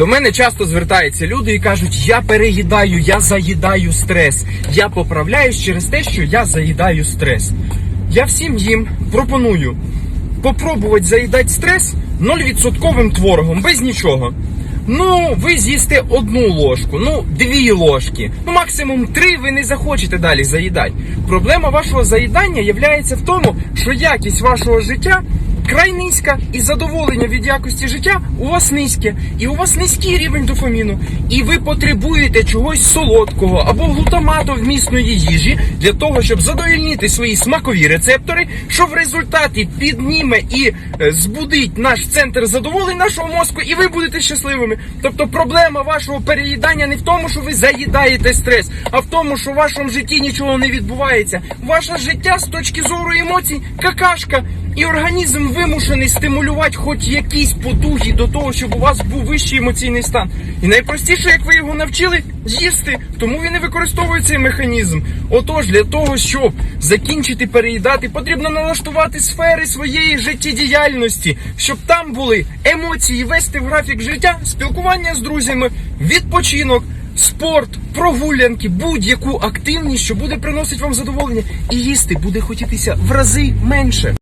До мене часто звертаються люди і кажуть, я переїдаю, я заїдаю стрес. Я поправляюсь через те, що я заїдаю стрес. Я всім їм пропоную попробувати заїдати стрес 0% творогом, без нічого. Ну, ви з'їсте одну ложку, ну, дві ложки, ну максимум три ви не захочете далі заїдати. Проблема вашого заїдання являється в тому, що якість вашого життя край низька, і задоволення від якості життя у вас низьке, і у вас низький рівень дофаміну, і ви потребуєте чогось солодкого або глутамату вмісної їжі для того, щоб задовольнити свої смакові рецептори, що в результаті підніме і е, збудить наш центр задоволень нашого мозку, і ви будете щасливими. Тобто проблема вашого переїдання не в тому, що ви заїдаєте стрес, а в тому, що в вашому житті нічого не відбувається. Ваше життя з точки зору емоцій какашка. І організм вимушений стимулювати хоч якісь потуги до того, щоб у вас був вищий емоційний стан. І найпростіше, як ви його навчили, їсти. Тому він і використовує цей механізм. Отож, для того, щоб закінчити переїдати, потрібно налаштувати сфери своєї життєдіяльності, щоб там були емоції, вести в графік життя, спілкування з друзями, відпочинок. Спорт, прогулянки, будь-яку активність, що буде приносити вам задоволення, і їсти буде хотітися в рази менше.